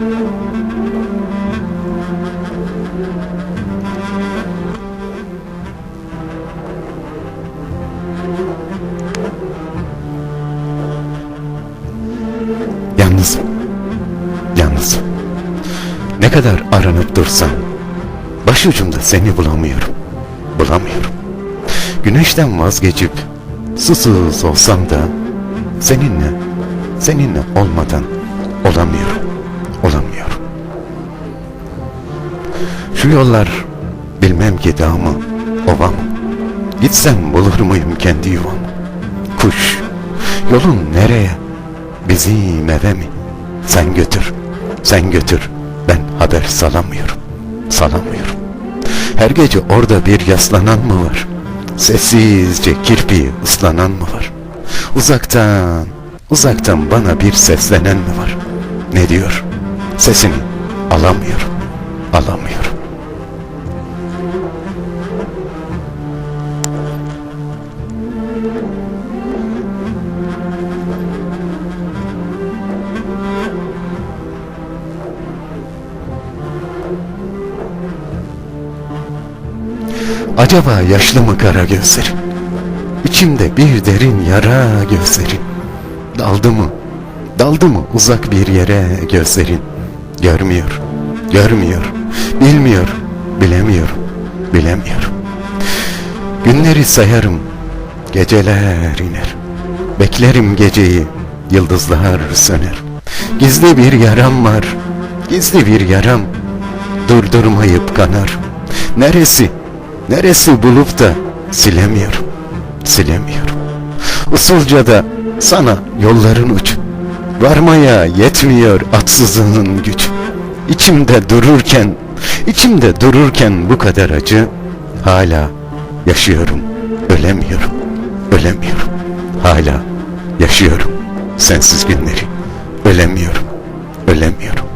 Yalnızım. Yalnızım. Ne kadar aranıp dursam başucumda seni bulamıyorum. Bulamıyorum. Güneşten vazgeçip susuz olsam da seninle seninle olmadan olamıyorum. Olamıyorum. Şu yollar bilmem ki dağ mı, ova mı? Gitsem bulur muyum kendi yuvamı? Kuş, yolun nereye? Bizim eve mi? Sen götür, sen götür. Ben haber salamıyorum, salamıyorum. Her gece orada bir yaslanan mı var? Sessizce kirpiği ıslanan mı var? Uzaktan, uzaktan bana bir seslenen mi var? Ne diyor? Sesini alamıyorum, alamıyorum. Acaba yaşlı mı kara gözlerin? İçimde bir derin yara gözlerin. Daldı mı? Daldı mı uzak bir yere gözlerin? Görmüyor, görmüyor, bilmiyor, bilemiyorum, bilemiyorum. Günleri sayarım, geceler iner. Beklerim geceyi, yıldızlar söner. Gizli bir yaram var, gizli bir yaram. Durdurmayıp kanar. Neresi, neresi bulup da silemiyorum, silemiyorum. Usulca da sana yolların uç. Varmaya yetmiyor atsızının güç. İçimde dururken, içimde dururken bu kadar acı, hala yaşıyorum, ölemiyorum, ölemiyorum. Hala yaşıyorum sensiz günleri, ölemiyorum, ölemiyorum.